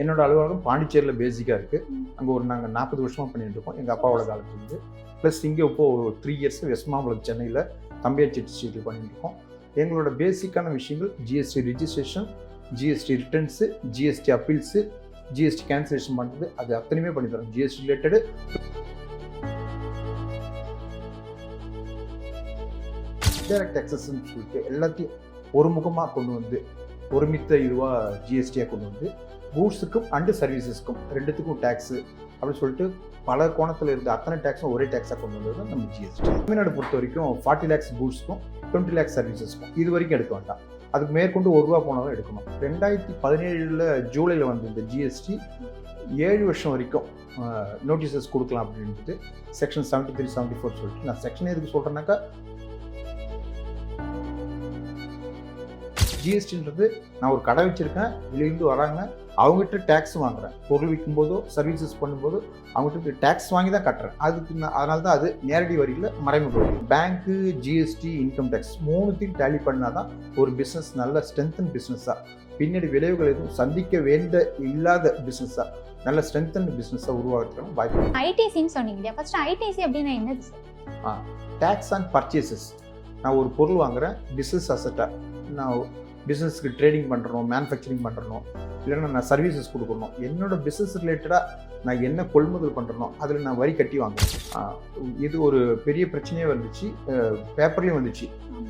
என்னோட அலுவலகம் பாண்டிச்சேரியில் பேசிக்காக இருக்குது அங்கே ஒரு நாங்கள் நாற்பது வருஷமாக பண்ணிட்டு இருக்கோம். எங்கள் அப்பாவோட காலத்துலேருந்து ப்ளஸ் இங்கே இப்போ ஒரு த்ரீ இயர்ஸ் வெஸ்மாம்பலம் சென்னையில் சென்னையில் செட்டி ஸ்ட்ரீட்டில் பண்ணியிருக்கோம் எங்களோட பேசிக்கான விஷயங்கள் GST registration GST returns GST appeals GST cancellation பண்ணுறது அது அத்தனையுமே பண்ணி தரோம். ஜிஎஸ்டி ரிலேட்டடு இன்டைரக்ட் டேக்ஸஸ்ன்னு சொல்லிட்டு எல்லாத்தையும் ஒருமுகமாக கொண்டு வந்து ஒருமித்த இதுவாக ஜிஎஸ்டியாக கொண்டு வந்து கூட்ஸுக்கும் அண்டு சர்வீசஸ்க்கும் ரெண்டுத்துக்கும் டேக்ஸு அப்படின்னு சொல்லிட்டு பல கோணத்தில் இருந்த அத்தனை டேக்ஸும் ஒரே டேக்ஸாக கொண்டு வந்தது நம்ம ஜிஎஸ்டி தமிழ்நாடு பொறுத்த வரைக்கும் ஃபார்ட்டி லேக்ஸ் கூட்ஸ்க்கும் டுவெண்ட்டி லேக்ஸ் சர்வீசஸ்க்கும் இது வரைக்கும் எடுக்க வேண்டாம். அதுக்கு மேற்கொண்டு ஒரு ரூபா போனாலும் எடுக்கணும். ரெண்டாயிரத்தி பதினேழில் ஜூலையில் வந்து இந்த ஜிஎஸ்டி ஏழு வருஷம் வரைக்கும் நோட்டீசஸ் கொடுக்கலாம் அப்படின்ட்டு section seventy three seventy four சொல்லிட்டு நான் செக்ஷன் எதுக்கு சொல்கிறேன்னாக்கா ஜிஎஸ்டின்றது நான் ஒரு கடை வச்சுருக்கேன் வெளியிருந்து வராங்க அவங்ககிட்ட டேக்ஸ் வாங்குறேன். பொருள் விற்கும்போதோ சர்வீசஸ் பண்ணும்போதோ அவங்ககிட்ட டேக்ஸ் வாங்கி தான் கட்டுறேன். அதுக்கு அதனால தான் அது நேரடி வரியில் மறைமுக வரி பேங்க்கு ஜிஎஸ்டி இன்கம் டேக்ஸ் மூணுத்தையும் டேலி பண்ணால் தான் ஒரு பிஸ்னஸ் நல்ல ஸ்ட்ரென்தன் பிஸ்னஸாக பின்னாடி விளைவுகள் எதுவும் சந்திக்க வேண்ட இல்லாத பிஸ்னஸாக நல்ல ஸ்ட்ரென்தன் பிஸ்னஸாக உருவாக்குறதுக்கான வாய்ப்பு ஐடிசின்னு சொன்னீங்க ஃபர்ஸ்ட் ஐடிசி அப்படின்னா என்னது சார் டேக்ஸ் அண்ட் பர்ச்சேசஸ் நான் ஒரு பொருள் வாங்குறேன் பிஸ்னஸ் அசட்டாக நான் பிஸ்னஸ்க்கு ட்ரேடிங் பண்ணுறணும் மேனுஃபேக்சரிங் பண்ணுறணும் இல்லைன்னா நான் சர்வீசஸ் கொடுக்கணும். என்னோட பிஸ்னஸ் ரிலேட்டடாக நான் என்ன கொள்முதல் பண்ணுறனோ அதில் நான் வரி கட்டி வாங்குறேன் ஆஹ் இது ஒரு பெரிய பிரச்சனையே வந்துச்சு. பேப்பர்லேயும் வந்துச்சு.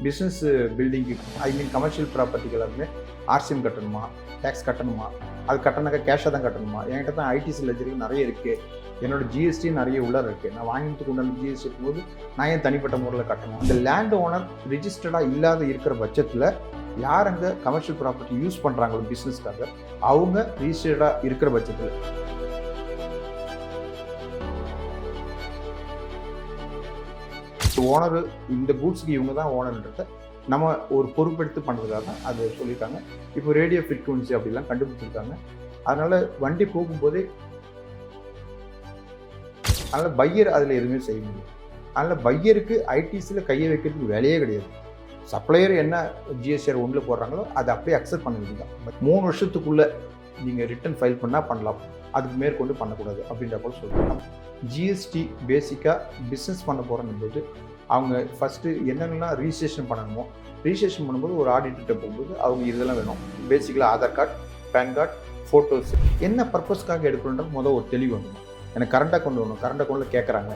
Business building I mean commercial ப்ராப்பர்ட்டிக்கு எல்லாருமே ஆர்சிஎம் கட்டணுமா டேக்ஸ் கட்டணுமா அது கட்டணாக்க கேஷாக தான் கட்டணுமா? என்கிட்ட தான் ஐடிசி லெஜருக்கு நிறைய இருக்குது என்னோட ஜிஎஸ்டி நிறைய உள்ளார இருக்குது நான் வாங்கிட்டு உண்டான ஜிஎஸ்டி இருக்கும்போது நான் ஏன் தனிப்பட்ட முறையில் கட்டணும்? இந்த லேண்ட் ஓனர் ரிஜிஸ்டர்டாக இல்லாத இருக்கிற பட்சத்தில் யார் அங்கே கமர்ஷியல் ப்ராப்பர்ட்டி யூஸ் பண்ணுறாங்களோ பிஸ்னஸ்க்காக அவங்க ரிஜிஸ்டர்டாக இருக்கிற பட்சத்தில். ஓனர் இந்த கூட்ஸுக்கு இவங்க தான் ஓனர்ன்றத நம்ம ஒரு பொறுப்பெடுத்து பண்ணுறதுக்காக தான் அது சொல்லியிருக்காங்க. இப்போ ரேடியோ ஃப்ரீக்குவன்சி அப்படிலாம் கண்டுபிடிச்சிருக்காங்க. அதனால் வண்டி போகும்போதே அதனால் பையர் அதில் எதுவுமே செய்ய முடியும் அதனால் பையருக்கு ஐடிசியில் கையை வைக்கிறதுக்கு வேலையே கிடையாது. சப்ளையர் என்ன ஜிஎஸ்டிஆர் ஒன்றில் போடுறாங்களோ அதை அப்படியே அக்செப்ட் பண்ண வேண்டியதான் பட் மூணு வருஷத்துக்குள்ளே நீங்கள் ரிட்டர்ன் ஃபைல் பண்ணால் பண்ணலாம். அதுக்கு மேற்கொண்டு பண்ணக்கூடாது அப்படின்ற போல சொல்கிறாங்க ஜிஎஸ்டி பேசிக்காக பிஸ்னஸ் பண்ண போகிறன்னும்போது போது அவங்க ஃபஸ்ட்டு என்னென்னலாம் ரிஜிஸ்ட்ரேஷன் பண்ணணுமோ ரிஜிஸ்ட்ரேஷன் பண்ணும்போது ஒரு ஆடிட்டர்கிட்ட போகும்போது அவங்க இதெல்லாம் வேணும். பேசிக்கலாக Aadhaar card PAN card photos என்ன பர்பஸ்க்காக எடுக்கணுன்றது முதல் ஒரு தெளிவு வேணும். எனக்கு கரண்ட் அக்கௌண்ட் வேணும் கரண்ட் அக்கௌண்ட்டில் கேட்குறாங்க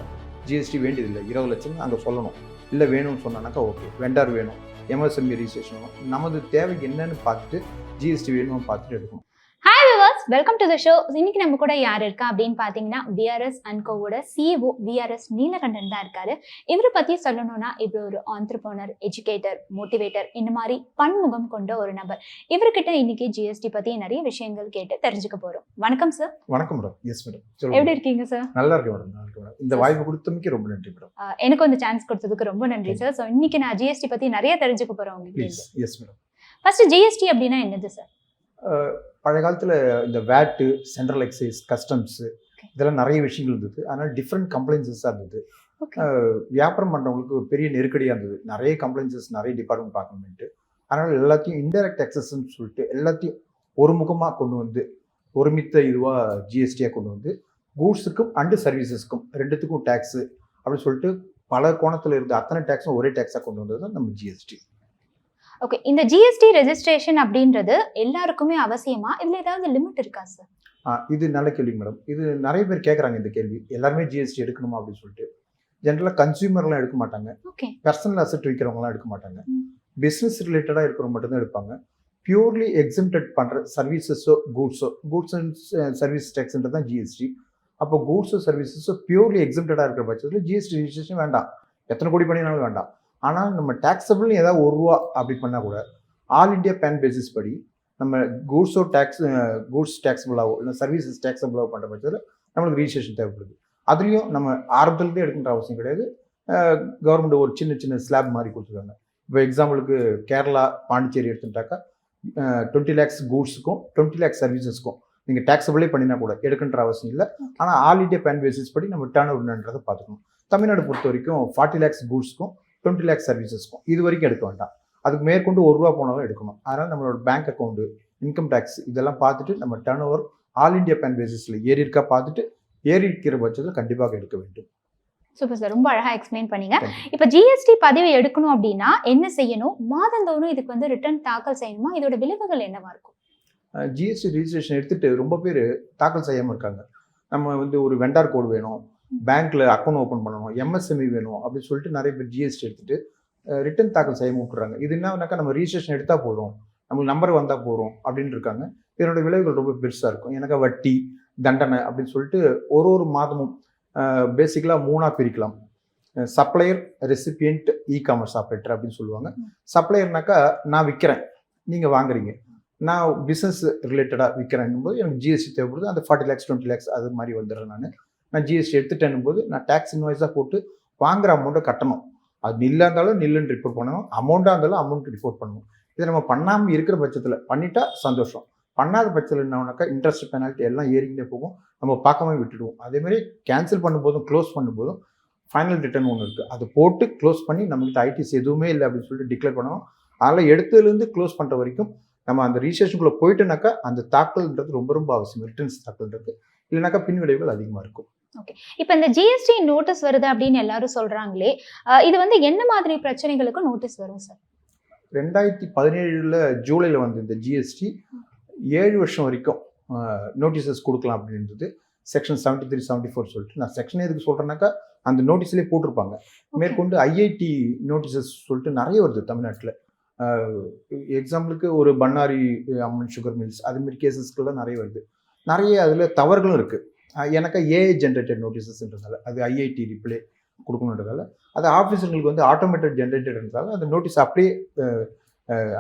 ஜிஎஸ்டி வேண்டியதில்லை. இருபது லட்சம் அங்கே சொல்லணும். இல்லை வேணும்னு சொன்னானாக்கா ஓகே வெண்டார் வேணும் எம்எஸ்எம்இ ரிஜிஸ்ட்ரேஷன் வேணும். நமது தேவை என்னன்னு பார்த்துட்டு ஜிஎஸ்டி வேணும்னு பார்த்துட்டு எடுக்கணும். Hi welcome to the show இன்னைக்கு நம்ம கூட யார் இருக்கா அப்படின்னு பார்த்தீங்கன்னா விஆர்எஸ் அன்கோவோட சிஇஓ விஆர்எஸ் நீலகண்டன் தான் இருக்காரு. இவரை பத்தி சொல்லணும்னா இவர் ஒரு ஆண்டர்போனர் எஜுகேட்டர் மோட்டிவேட்டர் இந்த மாதிரி பன்முகம் கொண்ட ஒரு நபர். இவர்கிட்ட இன்னைக்கு ஜிஎஸ்டி பத்தி நிறைய விஷயங்கள் கேட்டு தெரிஞ்சுக்க போறோம். வணக்கம் சார் வணக்கம் மேடம் எஸ் மேடம் எப்படி இருக்கீங்க சார் நல்லா இருக்கு மேடம் நல்லா இந்த வாய்ப்பு கொடுத்தமைக்கு ரொம்ப நன்றி மேடம் எனக்கு வந்து சான்ஸ் கொடுத்ததுக்கு ரொம்ப நன்றி சார் ஸோ இன்னைக்கு நான் ஜிஎஸ்டி பத்தி நிறைய தெரிஞ்சுக்க போறேன் ப்ளீஸ் உங்களுக்கு எஸ் மேடம் ஃபர்ஸ்ட் ஜிஎஸ்டி அப்படின்னா என்னது சார் பழைய காலத்தில் இந்த வேட்டு சென்ட்ரல் எக்ஸைஸ் கஸ்டம்ஸு இதெல்லாம் நிறைய விஷயங்கள் இருந்தது. அதனால் டிஃப்ரெண்ட் கம்ப்ளைன்சஸாக இருந்தது. வியாபாரம் பண்ணுறவங்களுக்கு பெரிய நெருக்கடியாக இருந்தது. நிறைய கம்ப்ளைன்சஸ் நிறைய டிபார்ட்மெண்ட் பார்க்கணுன்ட்டு அதனால் எல்லாத்தையும் இன்டைரக்ட் டேக்ஸஸ்ன்னு சொல்லிட்டு எல்லாத்தையும் ஒருமுகமாக கொண்டு வந்து ஒருமித்த இதுவாக ஜிஎஸ்டியாக கொண்டு வந்து கூட்ஸுக்கும் அண்டு சர்வீசஸ்க்கும் ரெண்டுத்துக்கும் டேக்ஸு அப்படின்னு சொல்லிட்டு பல கோணத்தில் இருந்த அத்தனை டேக்ஸும் ஒரே டேக்ஸாக கொண்டு வந்தது தான் நம்ம ஜிஎஸ்டி ஓகே இந்த ஜிஎஸ்டி ரெஜிஸ்ட்ரேஷன் அப்படின்றது எல்லாருக்குமே அவசியமா? இதுல ஏதாவது லிமிட் இருக்கா சார் இது நல்ல கேள்வி மேடம் இது நிறைய பேர் கேட்குறாங்க இந்த கேள்வி. எல்லாருமே ஜிஎஸ்டி எடுக்கணுமா அப்படின்னு சொல்லிட்டு. ஜென்ரலாக கன்சியூமர்லாம் எடுக்க மாட்டாங்க. ஓகே பர்சனல் அசெட் விற்கிறவங்களாம் எடுக்க மாட்டாங்க. பிஸ்னஸ் ரிலேட்டடாக இருக்கிறவங்க மட்டும்தான் எடுப்பாங்க. பியூர்லி எக்ஸம்டட் பண்ணுற சர்வீசஸோ கூட்ஸோ கூட்ஸ் அண்ட் சர்வீஸ் டேக்ஸ்ன்றது தான் ஜிஎஸ்டி அப்போ கூட்ஸோ சர்வீசஸோ பியூர்லி எக்ஸம்டடாக இருக்கிற பட்சத்தில் ஜிஎஸ்டி ரிஜிஸ்ட்ரேஷன் வேண்டாம். எத்தனை கோடி பண்ணினாலும் வேண்டாம். ஆனால் நம்ம டேக்ஸபிள்னு ஏதாவது ஒரு ரூபா அப்படி பண்ணால் கூட ஆல் இண்டியா பேன் பேசிஸ் படி நம்ம கூட்ஸோ டேக்ஸ் கூட்ஸ் டேக்ஸபிளாகவோ இல்லை சர்வீசஸ் டேக்ஸபிளாகவோ பண்ணுற பட்சத்தில் நம்மளுக்கு ரிஜிஸ்ட்ரேஷன் தேவைப்படுது. அதுலேயும் நம்ம ஆரம்பத்துலேருந்து எடுக்கின்ற அவசியம் கிடையாது. கவர்மெண்ட் ஒரு சின்ன சின்ன ஸ்லாப் மாதிரி கொடுத்துருக்காங்க. இப்போ எக்ஸாம்பிளுக்கு கேரளா பாண்டிச்சேரி எடுத்துட்டாக்கா டுவெண்ட்டி லேக்ஸ் கூட்ஸுக்கும் டுவெண்ட்டி லேக்ஸ் சர்வீசஸ்க்கும் நீங்கள் டேக்ஸபிளே பண்ணினா கூட எடுக்கின்ற அவசியம் இல்லை. ஆனால் ஆல் இண்டியா பேன் பேசிஸ் படி நம்ம டேர்ன் ஓவர்ன்றதை பார்த்துக்கணும். தமிழ்நாடு பொறுத்த வரைக்கும் ஃபார்ட்டி லேக்ஸ் கூட்ஸ்க்கும் டுவெண்ட்டி லேக்ஸ் சர்வீசஸ்க்கும் இது வரைக்கும் எடுக்க வேண்டாம். அதுக்கு மேற்கொண்டு ஒரு ரூபா போனாலும் எடுக்கணும். அதனால் நம்மளோட பேங்க் அக்கௌண்ட்டு இன்கம் டேக்ஸ் இதெல்லாம் பார்த்துட்டு நம்ம turn over all India PAN பேசிஸில் ஏறி இருக்கா பார்த்துட்டு ஏறி இருக்கிற பட்சத்தில் கண்டிப்பாக எடுக்க வேண்டும். சூப்பர் சார் ரொம்ப அழகா எக்ஸ்பிளைன் பண்ணீங்க. இப்போ ஜிஎஸ்டி பதிவு எடுக்கணும் அப்படின்னா என்ன செய்யணும்? மாதந்தோறும் இதுக்கு வந்து ரிட்டர்ன் தாக்கல் செய்யணுமா? இதோட விளைவுகள் என்னவா இருக்கும்? ஜிஎஸ்டி ரிஜிஸ்ட்ரேஷன் எடுத்துட்டு ரொம்ப பேர் தாக்கல் செய்யாமல் இருக்காங்க. நம்ம வந்து ஒரு வெண்டார் கோடு வேணும். பேங்க்ல அக்கௌண்ட் ஓப்பன் பண்ணணும் எம்எஸ்எம்இ வேணும் அப்படின்னு சொல்லிட்டு நிறைய பேர் ஜிஎஸ்டி எடுத்துட்டு ரிட்டர்ன் தாக்கல் செய்ய விட்டுறாங்க. இது என்னன்னாக்கா நம்ம ரிஜிஸ்ட்ரேஷன் எடுத்தால் போதும். நமக்கு நம்பர் வந்தால் போதும் அப்படின்னு இருக்காங்க. இதனோட விளைவுகள் ரொம்ப பெருசாக இருக்கும். எனக்கு வட்டி தண்டனை அப்படின்னு சொல்லிட்டு ஒரு ஒரு மாதமும் பேசிக்கலாக மூணாக பிரிக்கலாம். Supplier recipient e commerce operator அப்படின்னு சொல்லுவாங்க. சப்ளையர்னாக்கா நான் விற்கிறேன் நீங்கள் வாங்குறீங்க. நான் பிஸ்னஸ் ரிலேட்டடாக விற்கிறேன் போது எனக்கு ஜிஎஸ்டி தேவைப்படுது. அந்த ஃபார்ட்டி லேக்ஸ் டுவெண்ட்டி லேக்ஸ் அது மாதிரி வந்துடுறேன் நான். நான் ஜிஎஸ்டி எடுத்துட்டேன் போது நான் டேக்ஸ் இன்வாய்ஸாக போட்டு வாங்குற அமௌண்ட்டை கட்டணும். அது நில்லாக இருந்தாலும் நில்லுன்னு ரிப்போர்ட் பண்ணணும். அமௌண்ட்டாக இருந்தாலும் அமௌண்ட் ரிப்போர்ட் பண்ணணும். இதை நம்ம பண்ணாமல் இருக்கிற பட்சத்தில் பண்ணிட்டா சந்தோஷம். பண்ணாத பட்சத்தில் என்னன்னாக்கா இன்ட்ரெஸ்ட் பெனால்ட்டி எல்லாம் ஏறிக்கிட்டே போகும். நம்ம பார்க்காம விட்டுடுவோம். அதேமாதிரி கேன்சல் பண்ணும்போதும் க்ளோஸ் பண்ணும்போதும் ஃபைனல் ரிட்டர்ன் ஒன்று இருக்குது அது போட்டு க்ளோஸ் பண்ணி நம்மகிட்ட ஐடிஸ் எதுவுமே இல்லை அப்படின்னு சொல்லிட்டு டிக்ளேர் பண்ணணும். அதெல்லாம் எடுத்ததுலேருந்து க்ளோஸ் பண்ணுற வரைக்கும் நம்ம அந்த ரிஜிஸ்ட்ரேஷனுக்குள்ளே போயிட்டோனாக்கா அந்த தாக்கல்ன்றது ரொம்ப ரொம்ப அவசியம். ரிட்டர்ன்ஸ் தாக்கல்ன்றது. இல்லைனாக்கா பின்விளைவுகள் அதிகமாக இருக்கும். இப்போ இந்த ஜிஎஸ்டி நோட்டீஸ் வருது அப்படின்னு எல்லாரும் சொல்றாங்களே இது வந்து என்ன மாதிரி பிரச்சனைகளுக்கு நோட்டீஸ் வரும் சார் ரெண்டாயிரத்தி பதினேழில் ஜூலையில் வந்து இந்த ஜிஎஸ்டி ஏழு வருஷம் வரைக்கும் நோட்டீசஸ் கொடுக்கலாம் அப்படின்றது section seventy three seventy four சொல்லிட்டு நான் செக்ஷன் எதுக்கு சொல்கிறேன்னாக்கா அந்த நோட்டீஸ்லேயே போட்டிருப்பாங்க. மேற்கொண்டு ஐஐடி நோட்டீசஸ் சொல்லிட்டு நிறைய வருது தமிழ்நாட்டில். எக்ஸாம்பிளுக்கு ஒரு பண்ணாரி அம்மன் சுகர் மில்ஸ் அதுமாரி கேசஸ்க்கெல்லாம் நிறைய வருது. நிறைய அதில் தவறுகளும் இருக்குது எனக்கு ஏஐ ஜென்ரேட்டட் நோட்டீஸஸ்ன்றதால அது ஐஐடி ரிப்ளே கொடுக்கணுன்றதால அது ஆஃபீஸர்களுக்கு வந்து ஆட்டோமேட்டட் ஜென்ரேட்டட்ன்றதால அந்த நோட்டீஸ் அப்படியே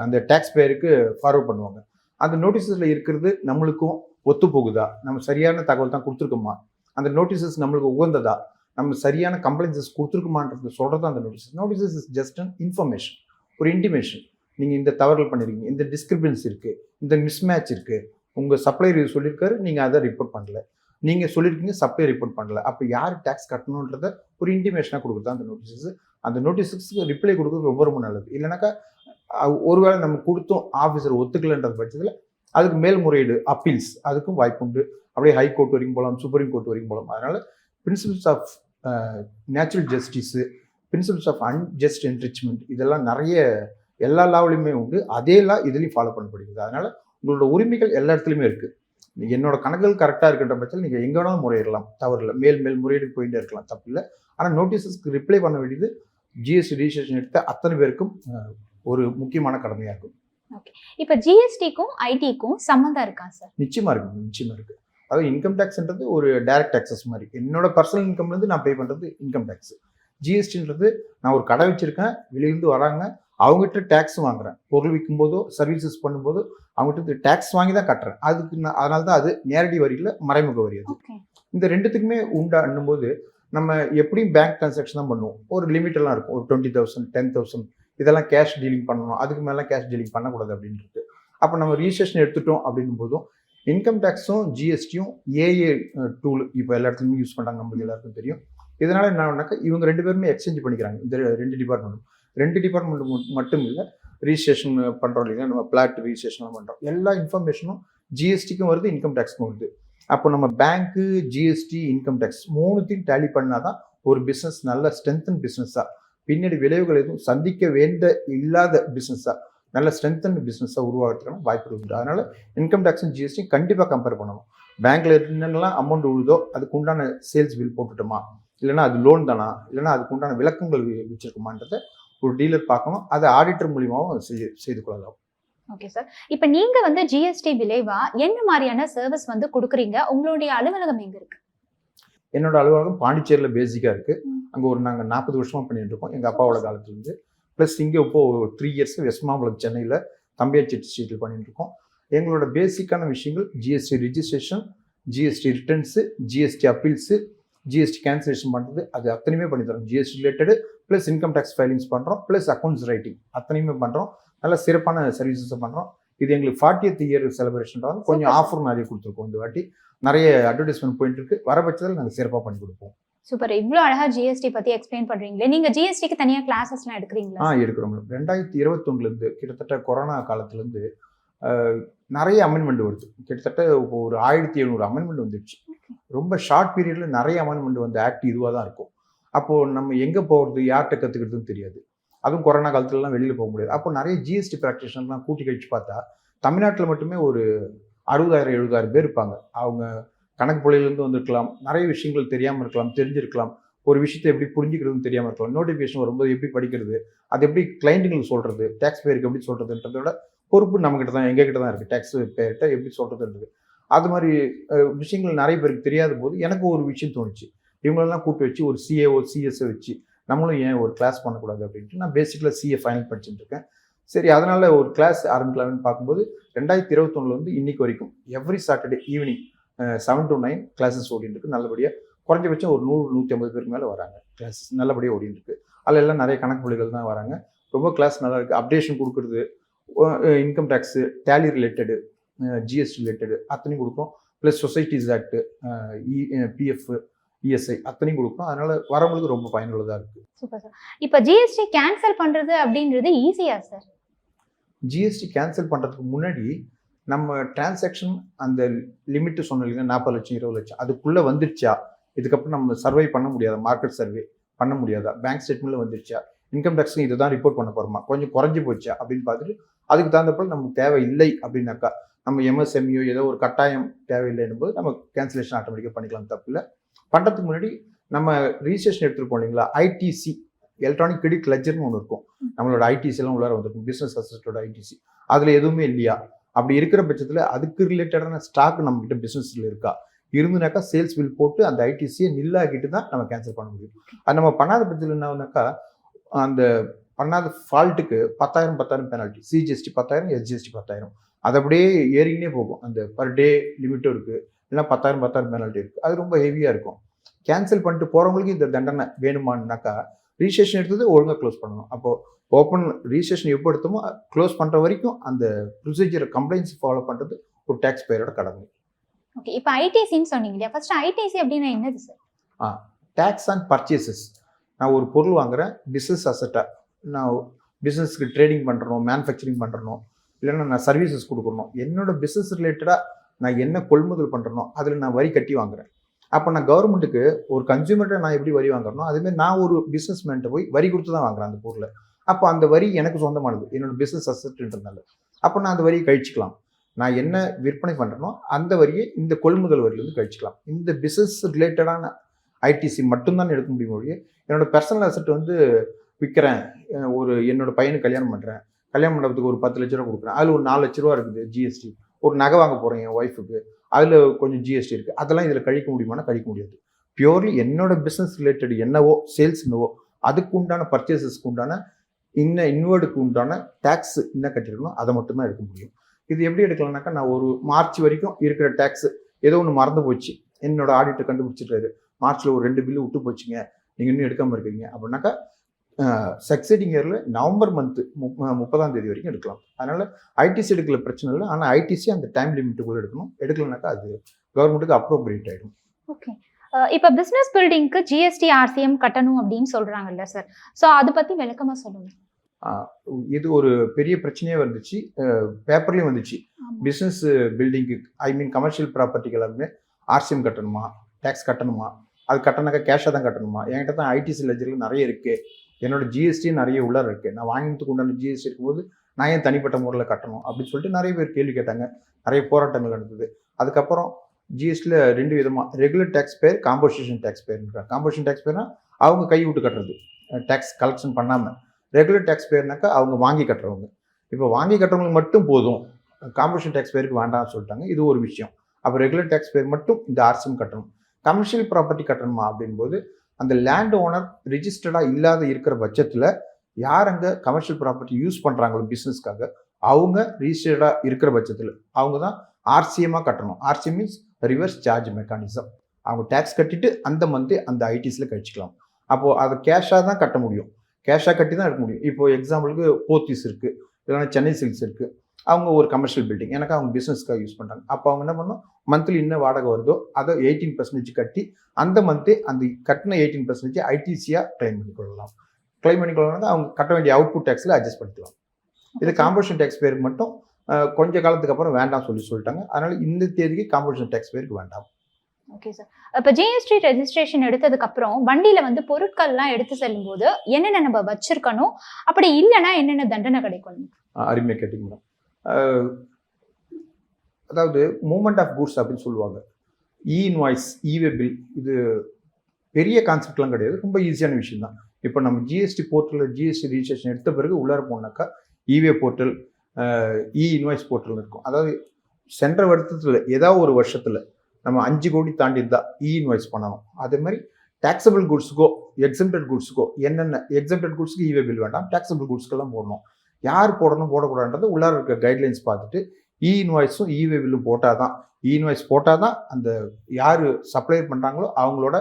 அந்த டேக்ஸ் பேருக்கு ஃபார்வர்ட் பண்ணுவாங்க. அந்த நோட்டீஸஸில் இருக்கிறது நம்மளுக்கும் ஒத்து போகுதா நம்ம சரியான தகவல் தான் கொடுத்துருக்கோமா? அந்த நோட்டீசஸ் நம்மளுக்கு உகந்ததா? நம்ம சரியான கம்ப்ளைண்ட்ஸஸ் கொடுத்துருக்குமான்றது சொல்கிறது அந்த notice notices is just an information ஒரு இன்டிமேஷன் நீங்கள் இந்த தவறுகள் பண்ணியிருக்கீங்க இந்த டிஸ்கிரிபன்ஸ் இருக்குது இந்த மிஸ்மேட்ச் இருக்குது உங்கள் சப்ளையர் சொல்லியிருக்காரு நீங்கள் அதை ரிப்போர்ட் பண்ணல. நீங்கள் சொல்லியிருக்கீங்க சப்ளை ரிப்போர்ட் பண்ணல. அப்போ யார் டேக்ஸ் கட்டணுன்றத ஒரு இன்டிமேஷனாக கொடுக்குறது அந்த நோட்டீஸஸ் அந்த நோட்டீஸஸ்க்கு ரிப்ளை கொடுக்குறது ரொம்ப ரொம்ப நல்லது. இல்லைனாக்கா ஒருவேளை நம்ம கொடுத்தோம் ஆஃபீஸர் ஒத்துக்கலைன்ற பட்சத்தில் அதுக்கு மேல்முறையீடு அப்பீல்ஸ் அதுக்கும் வாய்ப்பு உண்டு அப்படியே ஹை கோர்ட் வரைக்கும் போகலாம் சுப்ரீம் கோர்ட் வரைக்கும் போகலாம் அதனால் principles of natural justice principles of unjust enrichment இதெல்லாம் நிறைய எல்லா லாவிலையுமே உண்டு. அதே லா இதுலேயும் ஃபாலோ பண்ணப்படுகிறது. அதனால் உங்களோட உரிமைகள் எல்லா இடத்துலையுமே இருக்குது என்னோட கணக்குகள் கரெக்டாக இருக்கின்ற பட்சத்தில் நீங்கள் எங்கே வேணாலும் முறையிடலாம். தவறில்ல. மேல் மேல் முறையீடு போயிட்டே இருக்கலாம். தப்பு இல்லை ஆனால் நோட்டீஸஸ்க்கு ரிப்ளை பண்ண வேண்டியது ஜிஎஸ்டி ரிஜிஸ்ட்ரேஷன் எடுத்த அத்தனை பேருக்கும் ஒரு முக்கியமான கடமையாக இருக்கும். இப்போ ஜிஎஸ்டிக்கும் ஐடிக்கும் சம்மந்தம் இருக்கா சார் நிச்சயமா இருக்கு. நிச்சயமா இருக்கு. அதாவது இன்கம் டேக்ஸ்ன்றது ஒரு டைரக்ட் டேக்ஸஸ் மாதிரி. என்னோட பர்சனல் இன்கம்லேருந்து நான் பே பண்ணுறது இன்கம் டேக்ஸ் ஜிஎஸ்டின்றது நான் ஒரு கடை வச்சிருக்கேன். வெளியிலேருந்து வராங்க. அவங்ககிட்ட டேக்ஸ் வாங்குறேன். பொருள் விற்கும் போதோ சர்வீசஸ் பண்ணும்போதோ அவங்ககிட்ட டேக்ஸ் வாங்கி தான் கட்டுறேன். அதுக்கு நான் அதனால தான் அது நேரடி வரியில் மறைமுக வரி அது. இந்த ரெண்டுத்துக்குமே உண்டான்னும் போது நம்ம எப்படியும் பேங்க் டிரான்சாக்ஷன் தான் பண்ணுவோம். ஒரு லிமிட் எல்லாம் இருக்கும். ஒரு டுவெண்ட்டி தௌசண்ட் டென் தௌசண்ட் இதெல்லாம் கேஷ் டீலிங் பண்ணணும். அதுக்கு மேலே கேஷ் டீலிங் பண்ணக்கூடாது அப்படின்றது. அப்போ நம்ம ரிஜிஸ்ட்ரேஷன் எடுத்துட்டோம் அப்படின்னும் போதும் இன்கம் டேக்ஸும் ஜிஎஸ்டியும் ஏஏ டூல் இப்போ எல்லா இடத்துலையுமே யூஸ் பண்ணுறாங்க நம்மளுக்கு எல்லாருக்கும் தெரியும். இதனால என்ன இவங்க ரெண்டு பேருமே எக்ஸ்சேஞ்ச் பண்ணிக்கிறாங்க. இந்த ரெண்டு டிபார்ட்மெண்ட்டும் ரெண்டு டிபார்ட்மெண்ட் மட்டும் இல்லை ரிஜிஸ்ட்ரேஷன் பண்ணுறோம் இல்லைங்களா நம்ம பிளாட் ரிஜிஸ்ட்ரேஷன்லாம் பண்ணுறோம் எல்லா இன்ஃபர்மேஷனும் ஜிஎஸ்டிக்கும் வருது இன்கம் டேக்ஸ்க்கும் வருது. அப்போ நம்ம பேங்க்கு ஜிஎஸ்டி இன்கம் டேக்ஸ் மூணுத்தையும் டேலி பண்ணால் தான் ஒரு பிஸ்னஸ் நல்ல ஸ்ட்ரென்தன் பிஸ்னஸாக பின்னாடி விளைவுகள் எதுவும் சந்திக்க வேண்ட இல்லாத பிஸ்னஸாக நல்ல ஸ்ட்ரென்தன் பிஸ்னஸாக உருவாகிறதுக்கான வாய்ப்பு இருக்குது அதனால் இன்கம் டேக்ஸும் ஜிஎஸ்டி கண்டிப்பாக கம்பேர் பண்ணணும். பேங்க்கில் என்னென்னலாம் அமௌண்ட் உழுதோ அதுக்கு உண்டான சேல்ஸ் பில் போட்டுட்டோமா? இல்லைன்னா அது லோன் தானா? இல்லைன்னா அதுக்கு உண்டான விளக்கங்கள் வச்சுருக்குமான்றதை ஒரு டீலர் பார்க்கணும். அதை ஆடிட்டர் மூலியமாகவும் செய்து செய்து கொள்ளலாம். ஓகே சார் இப்போ நீங்க வந்து ஜிஎஸ்டி விளைவா என்ன மாதிரியான சர்வீஸ் வந்து கொடுக்குறீங்க? உங்களுடைய அலுவலகம் எங்க இருக்கு? என்னோட அலுவலகம் பாண்டிச்சேரியில் பேசிக்காக இருக்குது. அங்கே ஒரு நாங்கள் நாற்பது வருஷமாக பண்ணிட்டு இருக்கோம். எங்கள் அப்பாவோட காலத்துலேருந்து. ப்ளஸ் இங்கே இப்போ ஒரு த்ரீ இயர்ஸ் வெஸ்ட் மாம்பலம் சென்னையில் தம்பியாச்சேட்டி ஸ்ட்ரீட்டில் பண்ணிட்டு இருக்கோம். எங்களோட பேசிக்கான விஷயங்கள் GST registration GST returns GST appeals GST cancellation பண்ணுறது அது அத்தனையுமே பண்ணி தரோம் GST related plus income tax filings பண்ணுறோம் ப்ளஸ் அக்கௌண்ட்ஸ் ரைட்டிங் அத்தனையுமே பண்ணுறோம் நல்ல சிறப்பான சர்வீசஸை பண்ணுறோம் இது எங்களுக்கு ஃபார்ட்டியத் இயர் செலிப்ரேஷன் கொஞ்சம். ஆஃபர் நிறைய கொடுத்துருக்கோம் இந்த வாட்டி. நிறைய அட்வர்டைஸ்மெண்ட் போயிட்டு இருக்கு. வர பட்சத்தில் நாங்கள் சிறப்பாக பண்ணி கொடுப்போம். சூப்பர். இவ்வளோ அழகா ஜிஎஸ்டி பத்தி எக்ஸ்பிளைன் பண்றீங்களே. நீங்க ஜிஎஸ்டிக்கு தனியா கிளாஸஸ்லாம் எடுக்கிறீங்களா? ஆ எடுக்கிறோம் மேடம் ரெண்டாயிரத்தி இருபத்தொன்னுலேருந்து கிட்டத்தட்ட கொரோனா காலத்துலேருந்து நிறைய அமெண்ட்மெண்ட் வருது. கிட்டத்தட்ட இப்போ ஒரு ஆயிரத்தி எழுநூறு அமெண்ட்மெண்ட் வந்துடுச்சு. ரொம்ப ஷார்ட் பீரியடில் நிறைய அமெண்ட்மெண்ட் வந்து ஆக்ட் இதுவாக தான் இருக்கும். அப்போது நம்ம எங்கே போகிறது யார்கிட்ட கற்றுக்கிறதுன்னு தெரியாது. அதுவும் கொரோனா காலத்துலலாம் வெளியில் போக முடியாது. அப்போ நிறைய ஜிஎஸ்டி ப்ராக்டிஷனர்லாம் கூட்டி கழிச்சு பார்த்தா தமிழ்நாட்டில் மட்டுமே ஒரு அறுபதாயிரம் எழுபதாயிரம் பேர் இருப்பாங்க. அவங்க கணக்கு புள்ளையிலேருந்து வந்திருக்கலாம். நிறைய விஷயங்கள் தெரியாமல் இருக்கலாம் தெரிஞ்சிருக்கலாம். ஒரு விஷயத்தை எப்படி புரிஞ்சுக்கிறதுன்னு தெரியாமல் இருக்கலாம். நோட்டிஃபிகேஷன் வரும்போது எப்படி படிக்கிறது அது எப்படி கிளைண்ட்டுங்களுக்கு சொல்கிறது டேக்ஸ் பேருக்கு எப்படி சொல்கிறதுன்றதோட பொறுப்பு நம்மக்கிட்ட தான் எங்ககிட்ட தான் இருக்குது டேக்ஸ் பேர்கிட்ட எப்படி சொல்கிறதுன்றது அது மாதிரி விஷயங்கள் நிறைய பேருக்கு தெரியாத போது எனக்கு ஒரு விஷயம் தோணுச்சு. இவங்களெல்லாம் கூப்பிட்டு வச்சு ஒரு சிஏஓ சிஎஸ்ஐ வச்சு நம்மளும் ஏன் ஒரு கிளாஸ் பண்ணக்கூடாது அப்படின்ட்டு நான் பேசிக்கில் சிஏ ஃபைனல் படிச்சுட்டு இருக்கேன். சரி அதனால் ஒரு கிளாஸ் ஆரம்பிக்கலாம்னு பார்க்கும்போது ரெண்டாயிரத்தி இருபத்தொன்னுல வந்து இன்னைக்கு வரைக்கும் every Saturday evening seven to nine classes ஓடிட்டு இருக்கு. நல்லபடியாக குறைஞ்சபட்சம் ஒரு நூறு நூற்றி ஐம்பது பேருக்கு மேலே வராங்க கிளாஸ் நல்லபடியாக ஓடிட்டு இருக்கு. அதில் எல்லாம் நிறைய கணக்கு புள்ளிகள் தான் வராங்க. ரொம்ப கிளாஸ் நல்லா இருக்குது அப்டேஷன் கொடுக்குறது income tax Tally related GST related அத்தனையும் கொடுக்குறோம். Plus societies act PF ESI அத்தனையும் கொடுக்குறோம் அதனால வரவங்களுக்கு ரொம்ப பயனுள்ளதாக இருக்குது சூப்பர் சார் இப்போ ஜிஎஸ்டி கேன்சல் பண்றது அப்படின்றது ஈஸியா சார் ஜிஎஸ்டி கேன்சல் பண்ணுறதுக்கு முன்னாடி நம்ம டிரான்சாக்ஷன் அந்த லிமிட்டு சொன்னோம் இல்லைங்க நாற்பது லட்சம் இருபது லட்சம். அதுக்குள்ளே வந்துருச்சா? இதுக்கப்புறம் நம்ம சர்வை பண்ண முடியாதா? மார்க்கெட் சர்வே பண்ண முடியாதா? பேங்க் ஸ்டேட்மெண்ட்டில் வந்துருச்சா? இன்கம் டேக்ஸ்க்கு இதுதான் ரிப்போர்ட் பண்ண போகிறோமா கொஞ்சம் குறைஞ்சி போச்சா? அப்படின்னு பார்த்துட்டு அதுக்கு தகுந்தப்போ நமக்கு தேவை இல்லை அப்படின்னாக்கா நம்ம எம்எஸ்எம்இயோ ஏதோ ஒரு கட்டாயம் தேவையில்லைன்னும் போது நம்ம கேன்சலேஷன் ஆட்டோமேட்டிக்காக பண்ணிக்கலாம். தப்பு இல்லை பண்ணுறதுக்கு முன்னாடி நம்ம ரிஜிஸ்ட்ரேஷன் எடுத்துருப்போம் இல்லைங்களா? ஐடிசி எலக்ட்ரானிக் கிரெடிட் லெஜர்னு ஒன்று இருக்கும். நம்மளோட ஐடிசி எல்லாம் உள்ளார வந்திருக்கும். பிஸ்னஸ் அசிஸ்டோட ஐடிசி அதில் எதுவுமே இல்லையா? அப்படி இருக்கிற பட்சத்தில் அதுக்கு ரிலேட்டடான ஸ்டாக் நம்மகிட்ட பிஸ்னஸில் இருக்கா? இருந்துனாக்கா சேல்ஸ் பில் போட்டு அந்த ஐடிசியை நில்லாக்கிட்டு தான் நம்ம கேன்சல் பண்ண முடியும். அது நம்ம பண்ணாத பட்சத்தில் என்ன அந்த பண்ணாத ஃபால்ட்டுக்கு பத்தாயிரம் பத்தாயிரம் பெனால்ட்டி சிஜிஎஸ்டி பத்தாயிரம் எஸ்ஜிஎஸ்டி பத்தாயிரம். அது அப்படியே ஏறிங்கனே போகும். அந்த பர் டே லிமிட்டும் இருக்குது இல்லைன்னா பத்தாயிரம் பத்தாயிரம் பெனால்ட்டி இருக்குது அது ரொம்ப ஹெவியாக இருக்கும். கேன்சல் பண்ணிட்டு போகிறவங்களுக்கு இந்த தண்டனை வேணுமான்னாக்கா ரிஜிஸ்ட்ரேஷன் எடுத்தது ஒழுங்காக க்ளோஸ் பண்ணணும். அப்போது ஓப்பன் ரிஜிஸ்ட்ரேஷன் எப்போ எடுத்தோமோ க்ளோஸ் பண்ணுற வரைக்கும் அந்த ப்ரொசீஜரை கம்ப்ளைண்ட்ஸ் ஃபாலோ பண்ணுறது ஒரு டேக்ஸ் பேரோட கடமை. ஓகே இப்போ ஐடிசின்னு சொன்னீங்க இல்லையா? ஃபர்ஸ்ட் ஐடிசி அப்படின்னா என்னது சார் டேக்ஸ் அண்ட் பர்ச்சேசஸ் நான் ஒரு பொருள் வாங்குறேன் பிஸ்னஸ் அசட்டாக நான் பிஸ்னஸ்க்கு ட்ரேடிங் பண்ணுறணும் மேனுஃபேக்சரிங் பண்ணுறணும் இல்லைன்னா நான் சர்வீசஸ் கொடுக்கணும் என்னோட பிஸ்னஸ் ரிலேட்டடாக நான் என்ன கொள்முதல் பண்ணுறனோ அதில் நான் வரி கட்டி வாங்குறேன். அப்போ நான் கவர்மெண்ட்டுக்கு ஒரு கன்சியூமர்கிட்ட நான் எப்படி வரி வாங்குறனோ அதுமாதிரி நான் ஒரு பிஸ்னஸ்மேன்ட்ட போய் வரி கொடுத்து தான் வாங்குறேன் அந்த பொருளை. அப்போ அந்த வரி எனக்கு சொந்தமானது. என்னோட பிஸ்னஸ் அசட்ன்றதுனால அப்போ நான் அந்த வரியை கழிச்சிக்கலாம். நான் என்ன விற்பனை பண்ணுறனோ அந்த வரியை இந்த கொள்முதல் வரியிலேருந்து கழிச்சிக்கலாம். இந்த பிஸ்னஸ் ரிலேட்டடான ஐடிசி மட்டும்தான் எடுக்க முடியும் ஒழிய என்னோட பர்சனல் அசட் வந்து விற்கிறேன் ஒரு என்னோட பையனுக்கு கல்யாணம் பண்ணுறேன் கல்யாணம் மண்டபத்துக்கு ஒரு பத்து லட்ச ரூபா கொடுக்குறேன். அதில் ஒரு நாலு லட்ச ரூபா இருக்குது ஜிஎஸ்டி ஒரு நகை வாங்க போகிறேன் என் ஒய்ஃபுக்கு அதில் கொஞ்சம் ஜிஎஸ்டி இருக்குது அதெல்லாம் இதில் கழிக்க முடியுமானா கழிக்க முடியாது. பியூர்லி என்னோட பிஸ்னஸ் ரிலேட்டட் என்னவோ சேல்ஸ் என்னவோ அதுக்கு உண்டான பர்ச்சேசஸ்க்கு உண்டான இன்ன இன்வெர்டுக்கு உண்டான டேக்ஸ் என்ன கட்டிருக்கணும் அதை மட்டும்தான் எடுக்க முடியும். இது எப்படி எடுக்கலாம்னாக்கா நான் ஒரு மார்ச் வரைக்கும் இருக்கிற டேக்ஸ் ஏதோ ஒன்று மறந்து போச்சு. என்னோட ஆடிட்டர் கண்டுபிடிச்சிட்டாரு மார்ச்சில் ஒரு ரெண்டு பில்லு விட்டு போச்சுங்க. நீங்கள் இன்னும் எடுக்காமல் இருக்கீங்க. அப்படின்னாக்கா சக்சீடிங் இயரில் நவம்பர் மந்த்து முப்பதாம் தேதி வரைக்கும் எடுக்கலாம். அதனால் ஐடிசி எடுக்கல பிரச்சனை இல்லை. ஆனால் ஐடிசி அந்த டைம் லிமிட்டுக்குள்ளே எடுக்கணும். எடுக்கலனாக்கா அது கவர்மெண்ட்டுக்கு அப்ரோப்ரியேட் ஆகிடும் ஓகே இப்போ பிசினஸ் பில்டிங்க்கு ஜிஎஸ்டி ஆர்சிஎம் கட்டணும் அப்படின்னு சொல்றாங்கல்ல சார் ஸோ அதை பத்தி விளக்கமா சொல்லுங்க. இது ஒரு பெரிய பிரச்சனையே வந்துச்சு. பேப்பர்லேயும் வந்துச்சு. பிஸ்னஸ் பில்டிங்க்கு ஐ மீன் கமர்ஷியல் ப்ராப்பர்ட்டிக்கு எல்லாமே ஆர்சிஎம் கட்டணுமா? டேக்ஸ் கட்டணுமா? அது கட்டினாக்கா கேஷாக தான் கட்டணுமா? என்கிட்ட தான் ஐடிசி லெஜரில் நிறைய இருக்குது என்னோட ஜிஎஸ்டி நிறைய உள்ளார இருக்குது நான் வாங்கினதுக்கு உண்டான ஜிஎஸ்டி இருக்கும்போது நான் ஏன் தனிப்பட்ட முறையில் கட்டணும் அப்படின்னு சொல்லிட்டு நிறைய பேர் கேள்வி கேட்டாங்க. நிறைய போராட்டங்கள் நடந்தது. அதுக்கப்புறம் ஜிஎஸ்டியில் ரெண்டு விதமாக regular tax payer composition tax பேர்ன்றாங்க composition tax பேர்னா அவங்க கை விட்டு கட்டுறது. டேக்ஸ் கலெக்ஷன் பண்ணாமல் ரெகுலர் டேக்ஸ் பேர்னாக்கா அவங்க வாங்கி கட்டுறவங்க. இப்போ வாங்கி கட்டுறவங்களுக்கு மட்டும் போதும். காம்போசிஷன் டேக்ஸ் பேருக்கு வேண்டாம்னு சொல்லிட்டாங்க. இது ஒரு விஷயம். அப்போ ரெகுலர் டேக்ஸ் பேர் மட்டும் இந்த ஆர்சிஎம் கட்டணும். கமர்ஷியல் ப்ராப்பர்ட்டி கட்டணுமா அப்படின்போது அந்த லேண்ட் ஓனர் ரிஜிஸ்டர்டாக இல்லாத இருக்கிற பட்சத்தில் யார் அங்கே கமர்ஷியல் ப்ராப்பர்ட்டி யூஸ் பண்ணுறாங்களோ பிஸ்னஸ்க்காக அவங்க ரிஜிஸ்டர்டாக இருக்கிற பட்சத்தில் அவங்க தான் ஆர்சிஎம்மாக கட்டணும். RCM means reverse charge mechanism அவங்க டேக்ஸ் கட்டிட்டு அந்த மந்த்து அந்த ஐடிஸில் கழிச்சிக்கலாம். அப்போது அதை கேஷாக தான் கட்ட முடியும். கேஷாக கட்டி தான் எடுக்க முடியும். இப்போது எக்ஸாம்பிளுக்கு போத்தீஸ் இருக்குது இல்லைன்னா சென்னை சில்க்ஸ் இருக்குது அவங்க ஒரு கமர்ஷியல் பில்டிங் எனக்கு அவங்க பிஸ்னஸ்க்காக யூஸ் பண்ணுறாங்க அப்போ அவங்க என்ன பண்ணணும்? மந்த்லி என்ன வாடகை வருதோ அதை எயிட்டீன் பர்சன்டேஜ் கட்டி அந்த மந்த்தே அந்த கட்டின எயிட்டீன் பர்சன்டேஜ் ஐடிசியாக கிளைம் பண்ணிக்கொள்ளலாம். கிளைம் பண்ணிக்கொள்ளலாம் அவங்க கட்ட வேண்டிய அவுட்புட் டேக்ஸில் அட்ஜஸ்ட் பண்ணிக்கலாம். இது காம்போசிஷன் டேக்ஸ் பேருக்கு மட்டும் கொஞ்ச காலத்துக்கு அப்புறம் வேண்டாம் சொல்லி சொல்லிட்டாங்க. அதனால இந்த தேதிக்கு காம்படிஷன் டேக்ஸ் பேருக்கு வேண்டாம். ஓகே சார் இப்போ ஜிஎஸ்டி ரெஜிஸ்ட்ரேஷன் எடுத்ததுக்கு அப்புறம் வண்டியில வந்து பொருட்கள்லாம் எடுத்து செல்லும் போது என்னென்ன நம்ம வச்சிருக்கணும்? அப்படி இல்லைன்னா என்னென்ன தண்டனை கிடைக்கும்? அஹ், அருமையா கேட்டீங்க மேடம் அதாவது மூமெண்ட் ஆஃப் குட்ஸ் அப்படின்னு சொல்லுவாங்க. இ இன்வாய்ஸ் இவே பில் இது பெரிய கான்செப்ட்லாம் கிடையாது. ரொம்ப ஈஸியான விஷயம் தான். இப்போ நம்ம ஜிஎஸ்டி போர்ட்டலில் ஜிஎஸ்டி ரிஜிஸ்ட்ரேஷன் எடுத்த பிறகு உள்ளார போனாக்கா இவே போர்ட்டல் இ இன்வாய்ஸ் போர்ட்டல் இருக்கும். அதாவது சென்ற வருடத்தில் ஏதாவது ஒரு வருஷத்தில் நம்ம அஞ்சு கோடி தாண்டி இருந்தால் இ e இன்வாய்ஸ் பண்ணணும். அதே மாதிரி டேக்ஸபிள் குட்ஸுக்கோ எக்ஸம்டட் குட்ஸுக்கோ என்னென்ன? எக்ஸம்டட் குட்ஸுக்கு இவே பில் வேண்டாம். டேக்ஸபிள் குட்ஸ்க்கெல்லாம் போடணும். யார் போடணும் போடக்கூடாதுன்றது உள்ளார இருக்க கைட்லைன்ஸ் பார்த்துட்டு e இ இன்வாய்ஸும் இவே e பில்லும் போட்டால் தான் இ e இன்வாய்ஸ் போட்டால் தான் அந்த யார் சப்ளை பண்ணுறாங்களோ அவங்களோட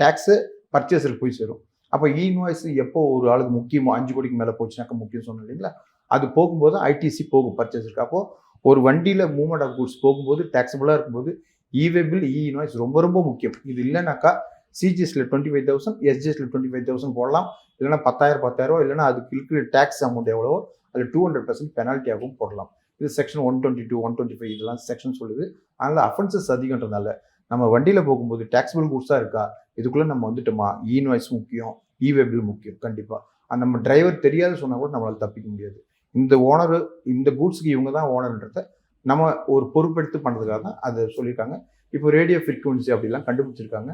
டேக்ஸு பர்ச்சேஸில் போய் சேரும். அப்போ இ இன்வாய்ஸ் எப்போ ஒரு ஆளுக்கு முக்கியமோ அஞ்சு கோடிக்கு மேலே போச்சுனாக்கா முக்கியம் சொன்னோம் இல்லைங்களா? அது போகும்போது ஐடிசி போகும் பர்ச்சேஸுக்கு அப்போது ஒரு வண்டியில் மூவ்மெண்ட் ஆஃப் குட்ஸ் போகும்போது டேக்ஸபிளாக இருக்கும்போது இவே பில் இ இன்வாய்ஸ் ரொம்ப ரொம்ப முக்கியம். இது இல்லைனாக்கா சிஜிஎஸ்ல டுவெண்ட்டி ஃபைவ் தௌசண்ட் எஸ்ஜிஎஸ்ல டுவெண்ட்டி ஃபைவ் தௌசண்ட் போடலாம். இல்லைன்னா பத்தாயிரம் பத்தாயிரம் இல்லைன்னா அதுக்கு இருக்கிற டேக்ஸ் அமௌண்ட் எவ்வளவோ அதில் டூ ஹண்ட்ரட் பர்சன்ட் பெனால்ட்டியாகவும் போடலாம். இது section one twenty two one twenty five இதெல்லாம் செக்ஷன் சொல்லுது. அதனால் அஃபென்சஸ் அதிகன்றதுனால நம்ம வண்டியில் போகும்போது டேக்ஸபிள் குட்ஸாக இருக்கா? இதுக்குள்ளே நம்ம வந்துட்டோமா? இன்வாய்ஸ் முக்கியம் இவே பில் முக்கியம் கண்டிப்பாக நம்ம டிரைவர் தெரியாது சொன்னால் கூட நம்மளால் தப்பிக்க முடியாது. இந்த ஓனர் இந்த கூட்ஸுக்கு இவங்க தான் ஓனர்ன்றத நம்ம ஒரு பொறுப்பெடுத்து பண்ணுறதுக்காக தான் அதை சொல்லியிருக்காங்க. இப்போ ரேடியோ ஃப்ரீக்வன்சி அப்படிலாம் கண்டுபிடிச்சிருக்காங்க.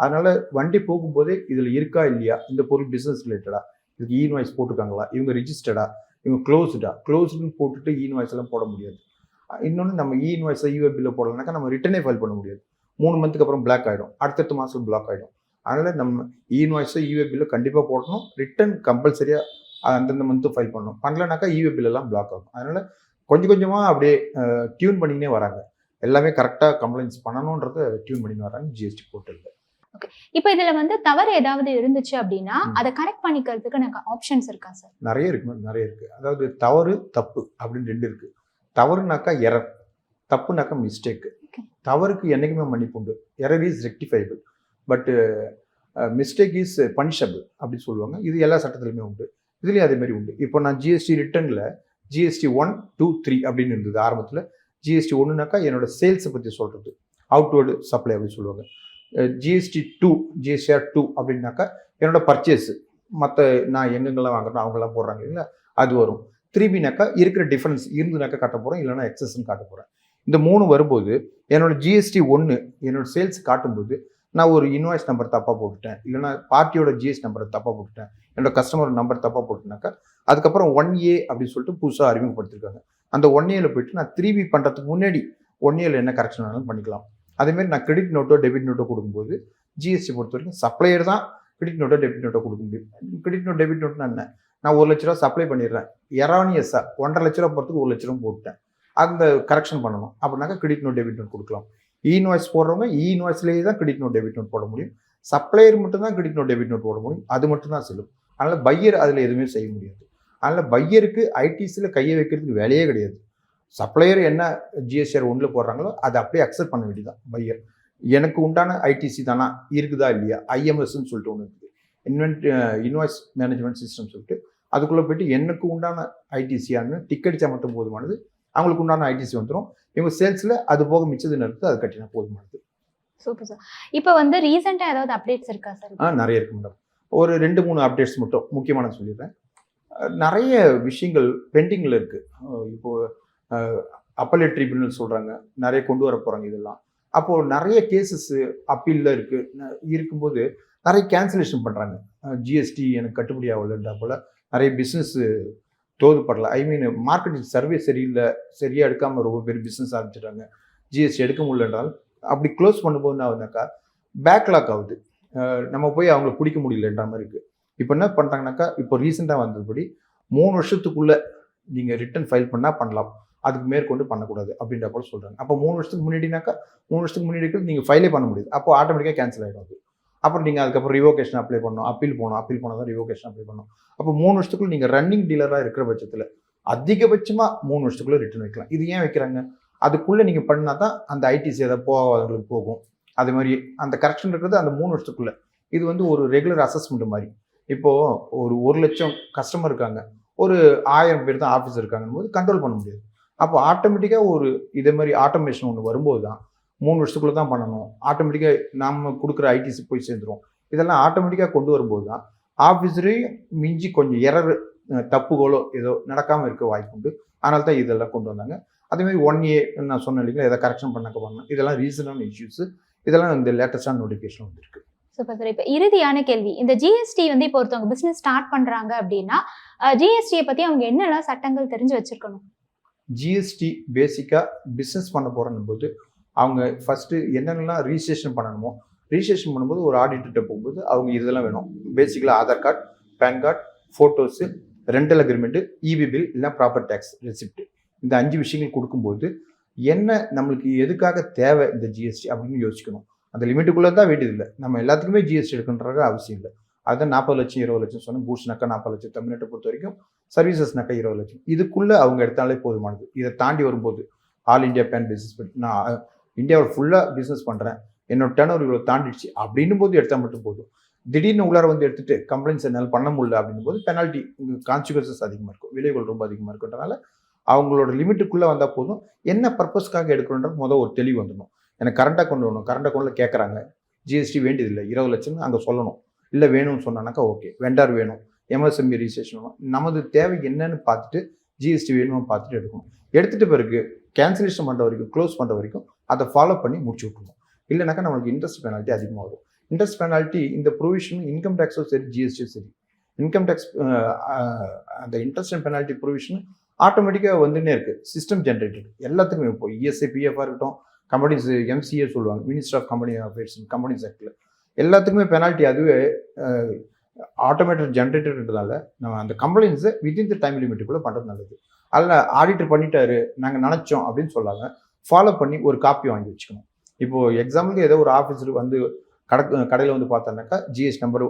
அதனால வண்டி போகும்போதே இதில் இருக்கா இல்லையா? இந்த பொருள் பிஸ்னஸ் ரிலேட்டடா இதுக்கு இன்வாய்ஸ் போட்டிருக்காங்களா? இவங்க ரிஜிஸ்டர்டா இவங்க க்ளோஸ்டா க்ளோஸ்டுன்னு போட்டுட்டு இன்வாய்ஸ் எல்லாம் போட முடியாது. இன்னொன்று நம்ம இன்வாய்ஸை இன்வாய்ஸ் யூஏ பில்ல போடலனாக்கா நம்ம ரிட்டனே ஃபைல் பண்ண முடியாது. மூணு மந்த்துக்கு அப்புறம் பிளாக் ஆகிடும் அடுத்தடுத்த மாதம் பிளாக் ஆகிடும் அதனால் நம்ம இன்வாய்ஸை யூஏ பில்ல கண்டிப்பாக போடணும். ரிட்டன் கம்பல்சரியாக அந்தந்த மந்த்து ஃபைல் பண்ணணும். பண்ணலனாக்கா யூஏ பில்லெல்லாம் பிளாக் ஆகும். அதனால் கொஞ்சம் கொஞ்சமாக அப்படியே டியூன் பண்ணினே வராங்க. எல்லாமே கரெக்டாக கம்ப்ளைண்ட்ஸ் பண்ணணுன்றத டியூன் பண்ணி வராங்க ஜிஎஸ்டி போர்ட்டலில் இப்போ இதுல வந்து தவறு ஏதாவது இருந்துச்சு அப்படின்னா. அதை கரெக்ட் பண்ணிக்கிறதுக்கு எனக்கு ஆப்ஷன்ஸ் இருக்கா சார் நிறைய இருக்கு நிறைய இருக்கு. அதாவது தவறு தப்பு அப்படின்னு ரெண்டு இருக்கு. தவறுனாக்கா எரர் தப்புனாக்கா மிஸ்டேக். தவறுக்கு என்னைக்குமே மன்னிப்பு உண்டு. Error is rectifiable but mistake is punishable அப்படின்னு சொல்லுவாங்க. இது எல்லா சட்டத்திலுமே உண்டு. இதுலேயும் அதே மாதிரி உண்டு. இப்போ நான் ஜிஎஸ்டி ரிட்டர்னில் ஜிஎஸ்டி ஒன் டூ த்ரீ அப்படின்னு இருந்தது ஆரம்பத்தில். ஜிஎஸ்டி ஒன்றுனாக்கா என்னோட சேல்ஸை பற்றி சொல்கிறது அவுட்வேர்டு சப்ளை அப்படின்னு சொல்லுவாங்க. ஜிஎஸ்டி டூ ஜிஎஸ்டிஆர் டூ அப்படின்னாக்கா என்னோட பர்ச்சேஸ் மற்ற நான் எங்கெங்கெல்லாம் வாங்குறேன் அவங்கெல்லாம் போடுறாங்க இல்லைங்களா? அது வரும். த்ரீபினாக்கா இருக்கிற டிஃப்ரென்ஸ் இருந்துனாக்கா காட்ட போகிறேன் இல்லைனா எக்ஸஸ்ன்னு காட்ட போகிறேன் இந்த மூணு வரும்போது என்னோட ஜிஎஸ்டி ஒன்று என்னோட சேல்ஸ் காட்டும்போது நான் ஒரு இன்வாய்ஸ் நம்பர் தப்பாக போட்டுட்டேன் இல்லைனா பார்ட்டியோட ஜிஎஸ்டி நம்பரை தப்பாக போட்டுட்டேன் என்னோட கஸ்டமர் நம்பர் தப்பாக போட்டுனாக்கா அதுக்கப்புறம் ஒன் ஏ அப்படின்னு சொல்லிட்டு புதுசாக அறிமுகப்படுத்திருக்காங்க. அந்த ஒன் ஏல போயிட்டு நான் த்ரீ பி பண்ணுறதுக்கு முன்னாடி ஒன் ஏல என்ன கரெக்ஷன் வேணாலும் பண்ணிக்கலாம். அதேமாரி நான் கிரெடிட் நோட்டோ டெபிட் நோட்டோ கொடுக்கும்போது ஜிஎஸ்டி பொறுத்த வரைக்கும் சப்ளையர் தான் கிரெடிட் நோட்டோ டெபிட் நோட்டோ கொடுக்க முடியும். கிரெடிட் நோட் டெபிட் நோட்னா என்ன? நான் ஒரு லட்ச ரூபா சப்ளை பண்ணிடுறேன். எரானியஸா ஒன்றரை லட்ச ரூபா போகிறதுக்கு ஒரு லட்ச ரூபா போட்டுட்டேன். அந்த கரெக்ஷன் பண்ணணும். அப்படின்னாக்கா கிரெடிட் நோட் டெபிட் நோட் கொடுக்கலாம். இன்வாய்ஸ் போடுறவங்க இன்வாய்ஸ்லேயே தான் கிரெடிட் நோட் டெபிட் நோட் போட முடியும். சப்ளையர் மட்டும் தான் கிரெடிட் நோட் டெபிட் நோட் போட முடியும். அது மட்டும் தான் செல்லும். அதனால் பையர் அதில் எதுவுமே செய்ய முடியாது. அதனால் பையருக்கு ஐடிசியில் கையை வைக்கிறதுக்கு வேலையே கிடையாது. சப்ளையர் என்ன ஜிஎஸ்ஆர் ஒன்றில் போடுறாங்களோ அதை அப்படியே அக்செப்ட் பண்ண வேண்டியதான் பையர் எனக்கு உண்டான ஐடிசி தானா? இருக்குதா இல்லையா? ஐஎம்எஸ்ன்னு சொல்லிட்டு ஒன்று இருக்குது. இன்வென்ட் இன்வாய்ஸ் மேனேஜ்மெண்ட் சிஸ்டம் சொல்லிட்டு அதுக்குள்ளே போயிட்டு எனக்கு உண்டான ஐடிசியான்னு டிக் அடிச்சா மட்டும் போதுமானது. அவங்களுக்கு உண்டான ஐடிசி வந்துடும் இவங்க சேல்ஸில் அது போக மிச்சது நிறுத்து அது கட்டினா போதுமானது. சூப்பர் சார் இப்போ வந்து ரீசெண்டா ஏதாவது அப்டேட்ஸ் இருக்கா சார் ஆ நிறைய இருக்கு மேடம் ஒரு ரெண்டு மூணு அப்டேட்ஸ் மட்டும் முக்கியமானது சொல்லிடுறேன். நிறைய விஷயங்கள் பெண்டிங்கில் இருக்குது இப்போ அப்பலேட் ட்ரிபியூனல் சொல்கிறாங்க நிறைய கொண்டு வர போகிறாங்க இதெல்லாம். அப்போது நிறைய கேசஸ்ஸு அப்பீலில் இருக்குது இருக்கும்போது நிறைய கேன்சலேஷன் பண்ணுறாங்க ஜிஎஸ்டி எனக்கு கட்டுப்படி ஆகலைன்றா போல் நிறைய பிஸ்னஸ்ஸு தோதுப்படல. ஐ மீன் மார்க்கெட்டிங் சர்வே சரியில்லை சரியாக எடுக்காமல் ரொம்ப பேர் பிஸ்னஸ் ஆரம்பிச்சிட்டாங்க. ஜிஎஸ்டி எடுக்க முடியலன்றால் அப்படி க்ளோஸ் பண்ணும்போது என்ன ஆகுதுனாக்கா பேக்லாக் ஆகுது. நம்ம போய் அவங்கள பிடிக்க முடியலன்ற மாதிரி இருக்குது இப்போ என்ன பண்ணுறாங்கனாக்கா இப்போ ரீசெண்டாக வந்ததுபடி மூணு வருஷத்துக்குள்ளே நீங்கள் ரிட்டர்ன் ஃபைல் பண்ணால் பண்ணலாம். அதுக்கு மேற்கொண்டு பண்ணக்கூடாது அப்படின்ற போல சொல்கிறாங்க அப்போ மூணு வருஷத்துக்கு முன்னாடினாக்கா மூணு வருஷத்துக்கு முன்னாடி நீங்கள் ஃபைலே பண்ண முடியாது. அப்போ ஆட்டோமேட்டிக்காக கேன்சல் ஆகிடும் அது. அப்புறம் நீங்கள் அதுக்கப்புறம் ரிவோகேஷன் அப்ளை பண்ணணும் அப்பீல் போகணும் அப்பீல் போனால் தான் ரிவோகேஷன் அப்ளை பண்ணணும். அப்போ மூணு வருஷத்துக்குள்ள நீங்கள் ரன்னிங் டீலராக இருக்கிற பட்சத்தில் அதிகபட்சமாக மூணு வருஷத்துக்குள்ளே ரிட்டர்ன் வைக்கலாம். இது ஏன் வைக்கிறாங்க? அதுக்குள்ளே நீங்கள் பண்ணால் தான் அந்த ஐடிசி எதாவது போகாதவங்களுக்கு போகும். அதே மாதிரி அந்த கரெக்ஷன் இருக்கிறது அந்த மூணு வருஷத்துக்குள்ளே. இது வந்து ஒரு ரெகுலர் அசஸ்மெண்ட் மாதிரி. இப்போது ஒரு ஒரு லட்சம் கஸ்டமர் இருக்காங்க. ஒரு ஆயிரம் பேர் தான் ஆஃபீஸ் இருக்காங்கன்னு போது கண்ட்ரோல் பண்ண முடியாது. அப்போ ஆட்டோமேட்டிக்காக ஒரு இதே மாதிரி ஆட்டோமேஷன் ஒன்று வரும்போது தான் மூணு வருஷத்துக்குள்ளே தான் பண்ணணும். ஆட்டோமேட்டிக்காக நம்ம கொடுக்குற ஐடிசி போய் சேர்ந்துடும் இதெல்லாம் ஆட்டோமேட்டிக்காக கொண்டு வரும்போது தான் ஆஃபீஸரையும் மிஞ்சி கொஞ்சம் எரர் தப்புகளோ ஏதோ நடக்காமல் இருக்க வாய்ப்பு உண்டு. அதனால தான் இதெல்லாம் கொண்டு வந்தாங்க. அதேமாதிரி ஒன் ஏ நான் சொன்னேன் இல்லைங்களா எதாவது கரெக்ஷன் பண்ணக்க பண்ணணும். இதெல்லாம் ரீசனான இஷ்யூஸ் இதெல்லாம் இந்த லேட்டஸ்டான நோட்டிஃபிகேஷன் வந்திருக்கு. சூப்பர் சார் இப்போ இறுதியான கேள்வி. இந்த ஜிஎஸ்டி வந்து இப்போ ஒருத்தவங்க பிஸ்னஸ் ஸ்டார்ட் பண்ணுறாங்க அப்படின்னா ஜிஎஸ்டியை பற்றி அவங்க என்னெல்லாம் சட்டங்கள் தெரிஞ்சு வச்சிருக்கணும்? ஜிஎஸ்டி பேசிக்காக பிஸ்னஸ் பண்ண போகிறன்னும் போது அவங்க ஃபஸ்ட்டு என்னென்னலாம் ரிஜிஸ்ட்ரேஷன் பண்ணணுமோ ரிஜிஸ்ட்ரேஷன் பண்ணும்போது ஒரு ஆடிட்டர்கிட்ட போகும்போது அவங்க இதெல்லாம் வேணும். பேசிக்கலாக Aadhaar card PAN card photos rental agreement EB bill இல்லை ப்ராப்பர் டேக்ஸ் ரெசிப்ட் இந்த அஞ்சு விஷயங்கள் கொடுக்கும்போது என்ன நம்மளுக்கு எதுக்காக தேவை இந்த ஜிஎஸ்டி அப்படின்னு யோசிக்கணும். அந்த லிமிட்டுக்குள்ளே தான் வேண்டியதில்லை. நம்ம எல்லாத்துக்குமே ஜிஎஸ்டி எடுக்கணுன்றது அவசியம் இல்லை. அதுதான் நாற்பது லட்சம் இருபது லட்சம் சொன்னால் பூட்ஸ்னாக்கா நாற்பது லட்சம் தமிழ்நாட்டை பொறுத்த வரைக்கும் சர்வீசஸ்னாக்கா இருபது லட்சம். இதுக்குள்ளே அவங்க எடுத்தாலே போதுமானது. இதை தாண்டி வரும்போது ஆல் இந்தியா பேன் பிஸ்னஸ் பண்ணி நான் இந்தியாவில் ஃபுல்லாக பிஸ்னஸ் பண்ணுறேன் என்னோட டர்ன் ஓவர் இவ்வளோ தாண்டிடுச்சு. அப்படின்னும் போது எடுத்தால் மட்டும் போதும். திடீர்னு உள்ளார வந்து எடுத்துகிட்டு கம்ப்ளைண்ட்ஸ் என்னால் பண்ண முடியல அப்படின்னும் போது பெனால்ட்டி கான்சிக்வன்சஸ் அதிகமாக இருக்கும். விலைகள் ரொம்ப அதிகமாக இருக்குன்றனால அவங்களோட லிமிட்டுக்குள்ளே வந்தால் போதும். என்ன பர்பஸ்க்காக எடுக்கணுன்றது முதல் ஒரு தெளிவு வந்துடணும். எனக்கு கரண்ட் அக்கௌண்ட் வேணும் கரண்ட் அக்கௌண்ட்டில் கேட்குறாங்க ஜிஎஸ்டி வேண்டியதில்லை. இருபது லட்சம்னு அங்கே சொல்லணும். இல்லை வேணும்னு சொன்னானாக்கா ஓகே வெண்டார் வேணும். எம்எஸ்எம்இ ரிஜிஸ்ட்ரேஷன் வேணும். நமது தேவை என்னன்னு பார்த்துட்டு ஜிஎஸ்டி வேணும்னு பார்த்துட்டு எடுக்கணும். எடுத்துகிட்டு பிறகு கேன்சலேஷன் பண்ணுற வரைக்கும் க்ளோஸ் பண்ணுற வரைக்கும் அதை ஃபாலோ பண்ணி முடிச்சு விட்ருவோம் இல்லைனாக்கா நம்மளுக்கு இன்ட்ரெஸ்ட் பெனால்ட்டி அதிகமாக வரும். இன்ட்ரெஸ்ட் பெனால்ட்டி இந்த ப்ரொவிஷன் இன்கம் டேக்ஸும் சரி ஜிஎஸ்டியும் சரி. இன்கம் டேக்ஸ் அந்த இன்ட்ரெஸ்ட் அண்ட் பெனால்ட்டி ப்ரொவிஷன் ஆட்டோமேட்டிக்காக வந்துன்னே இருக்குது சிஸ்டம் ஜென்ரேட்டட் எல்லாத்துக்குமே இப்போ இஎஸ்ஐ பிஎஃபாக இருக்கட்டும் கம்பெனிஸ் எம்சிஏ சொல்லுவாங்க. Minister of company affairs companies ஆக்டில் எல்லாத்துக்குமே பெனால்ட்டி அதுவே ஆட்டோமேட்டட் ஜென்ரேட்டர்ன்றதால நம்ம அந்த கம்ப்ளைண்ட்ஸை வித்தின் த டைம் லிமிட்டுக்குள்ளே பண்ணுறது நல்லது. அதில் ஆடிட்டர் பண்ணிட்டாரு நாங்கள் நினச்சோம் அப்படின்னு சொல்லாங்க ஃபாலோ பண்ணி ஒரு காப்பி வாங்கி வச்சுக்கணும். இப்போது எக்ஸாம்பிளுக்கு ஏதோ ஒரு ஆஃபீஸர் வந்து கடை கடையில் வந்து பார்த்தோன்னாக்கா ஜிஎஸ் நம்பர்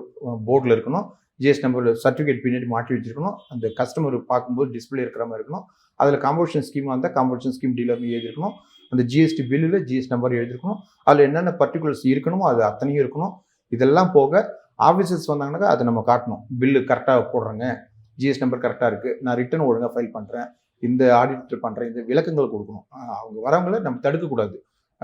போர்டில் இருக்கணும். ஜிஎஸ் நம்பர் சர்டிஃபிகேட் பின்னாடி மாட்டி வச்சிருக்கணும். அந்த கஸ்டமர் பார்க்கும்போது டிஸ்பிளே இருக்கிற மாதிரி இருக்கணும். அதில் காம்பவுஷன் ஸ்கீமாக இருந்தால் காம்பவுஷன் ஸ்கீம் டீலர் எழுதியிருக்கணும் அந்த ஜிஎஸ்டி பில்லில் ஜிஎஸ் நம்பர் எழுதிருக்கணும் அதில் என்னென்ன பர்டிகுலர்ஸ் இருக்கணுமோ அது அத்தனையும் இருக்கணும். இதெல்லாம் போக ஆஃபீஸர்ஸ் வந்தாங்கன்னாக்கா அதை நம்ம காட்டணும். பில்லு கரெக்டாக போடுறேங்க. ஜிஎஸ் நம்பர் கரெக்டாக இருக்குது நான் ரிட்டர்ன் ஒழுங்காக ஃபைல் பண்ணுறேன் இந்த ஆடிட் பண்ணுறேன் இந்த விளக்கங்கள் கொடுக்கணும். அவங்க வரவங்கள நம்ம தடுக்கக்கூடாது.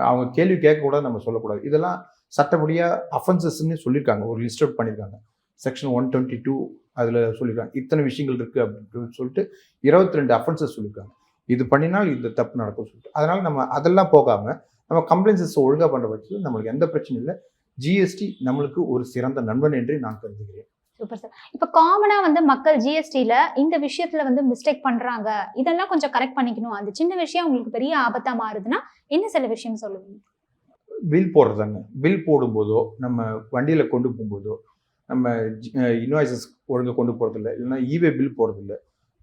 அவங்க கேள்வி கேட்கக்கூடாது நம்ம சொல்லக்கூடாது. இதெல்லாம் சட்டப்படியாக அஃபென்சஸ்ன்னு சொல்லியிருக்காங்க. ஒரு லிஸ்ட் அவுட் பண்ணியிருக்காங்க. செக்ஷன் ஒன் டுவெண்ட்டி டூ அதில் சொல்லியிருக்காங்க. இத்தனை விஷயங்கள் இருக்குது அப்படின்னு சொல்லிட்டு இருபத்தி ரெண்டு அஃபென்சஸ் சொல்லியிருக்காங்க. இது பண்ணினால் இந்த தப்பு நடக்கும் சொல்லிட்டு. அதனால் நம்ம அதெல்லாம் போகாமல் நம்ம கம்ப்ளைண்ட்ஸஸ் ஒழுங்காக பண்ணுற பட்சத்தில் நம்மளுக்கு எந்த பிரச்சனையும் இல்லை. ஜிஎஸ்டி நம்மளுக்கு ஒரு சிறந்த நண்பன் என்று நான் கருதுகிறேன். சூப்பர் சார் இப்போ காமனா வந்து மக்கள் ஜிஎஸ்டில இந்த விஷயத்துல வந்து மிஸ்டேக் பண்றாங்க. இதெல்லாம் கொஞ்சம் கரெக்ட் பண்ணிக்கணும். அந்த சின்ன விஷயம் உங்களுக்கு பெரிய ஆபத்தா மாறுதுன்னா என்ன சில விஷயம் சொல்லுவீங்க? பில் போடுறதாங்க. பில் போடும்போதோ நம்ம வண்டியில் கொண்டு போகும்போதோ நம்ம இன்வாய்சஸ் ஒழுங்காக கொண்டு போகிறதில்ல இல்லைன்னா இவே பில் போகிறதில்ல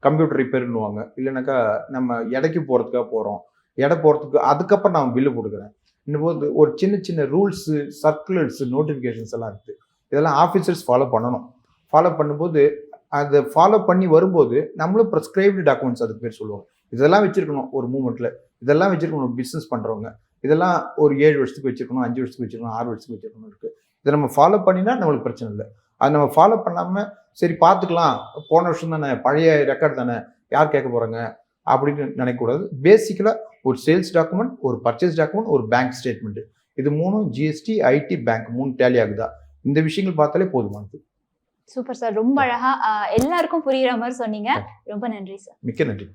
கம்ப்யூட்டர் ரிப்பேர்னுவாங்க இல்லைனாக்கா நம்ம எடைக்கு போகிறதுக்காக போகிறோம் எடை போகிறதுக்கு அதுக்கப்புறம் நான் பில்லு கொடுக்குறேன் இன்னும் போது ஒரு சின்ன சின்ன ரூல்ஸு சர்க்குலர்ஸு நோட்டிஃபிகேஷன்ஸ் எல்லாம் இருக்குது இதெல்லாம் ஆஃபீஸர்ஸ் ஃபாலோ பண்ணணும். ஃபாலோ பண்ணும்போது அதை ஃபாலோ பண்ணி வரும்போது நம்மளும் ப்ரெஸ்கிரைப்டு டாக்குமெண்ட்ஸ் அதுக்கு பேர் சொல்லுவாங்க. இதெல்லாம் வச்சுருக்கணும் ஒரு மூமெண்ட்டில் இதெல்லாம் வச்சுருக்கணும் பிஸ்னஸ் பண்ணுறவங்க இதெல்லாம் ஒரு ஏழு வருஷத்துக்கு வச்சுருக்கணும் அஞ்சு வருஷத்துக்கு வச்சுருக்கணும் ஆறு வருஷத்துக்கு வச்சுருக்கணும் இருக்குது இதை நம்ம ஃபாலோ பண்ணினா நம்மளுக்கு பிரச்சனை இல்லை. அது நம்ம ஃபாலோ பண்ணாமல் சரி பார்த்துக்கலாம். போன வருஷம் தானே பழைய ரெக்கார்ட் தானே யார் கேட்க போகிறாங்க அப்படின்னு நினைக்கக்கூடாது பேசிக்கலாக ஒரு சேல்ஸ் டாக்குமெண்ட் ஒரு பர்ச்சேஸ் டாக்குமெண்ட் ஒரு பேங்க் ஸ்டேட்மெண்ட் இது மூணும் ஜிஎஸ்டி ஐடி பேங்க் மூணு டேலி ஆகுதா? இந்த விஷயங்கள் பார்த்தாலே போதுமானது. சூப்பர் சார் ரொம்ப அழகா எல்லாருக்கும் புரியுற மாதிரி சொன்னீங்க. ரொம்ப நன்றி சார் மிக்க நன்றி.